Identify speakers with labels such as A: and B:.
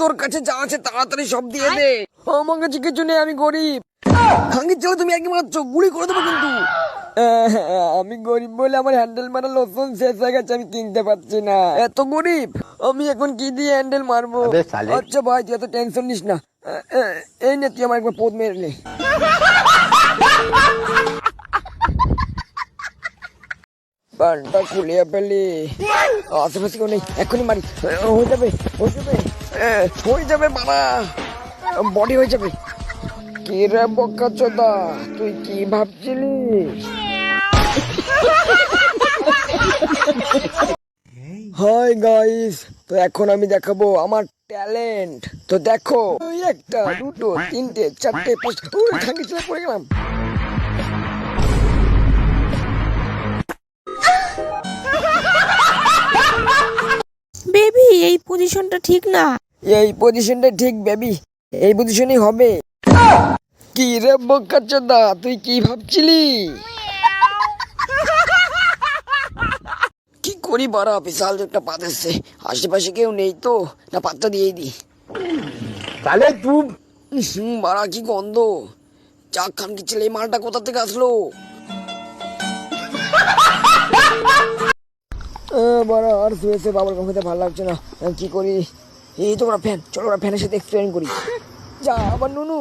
A: তোর কাছে যা আছে তাড়াতাড়ি সব দিয়ে দে। আমার কাছে কিছু নেই আমি গরিব। খাঙ্গির ছেলে তুমি একই মারছো গুলি করে দেবো কিন্তু। আমি গরিব বলে আমার হ্যান্ডেল মারা লোসন শেষ হয়ে গেছে আমি কিনতে পারছি না। এত গরিব আমি এখন কি দিয়ে হ্যান্ডেল মারবো? আচ্ছা ভাই তুই এত টেনশন নিস না। এই নে তুই আমার একবার পোদ মেরে নে। প্যান্টটা খুলে ফেলি। আশেপাশে কেউ নেই এক্ষুনি মারি। হয়ে যাবে হয়ে যাবে। হয়ে যাবে বাবা বডি হয়ে যাবে। কি রে বকা চোদা, তুই কি ভাবছিলি? হাই গাইস, তো এখন আমি দেখাবো আমার ট্যালেন্ট। তো দেখো, ওই একটা, দুটো, তিনটে, চারটে, পাঁচটা, ওই খাঙ্কি ছেলে পড়ে গেলাম।
B: বেবি, এই পজিশনটা ঠিক না।
A: এই পজিশনটা ঠিক বেবি এই পজিশনই হবে। কি রে বক্কাচোদা তুই কি ভাবছিলি? কি করি বড় বিশাল একটা পাত এসছে। আশেপাশে কেউ নেই তো না পাতটা দিয়েই দি
C: তাহলে তুই
A: হুম বারা কি গন্ধ? চা খান কি ছেলে মালটা কোথা থেকে আসলো? বড় আর শুয়েছে বাবার কাছে ভালো লাগছে না। কি করি? এই তোমরা ফ্যান চলো ওরা ফ্যানের সাথে এক্সপেরিমেন্ট করি। যা আবার নুনু।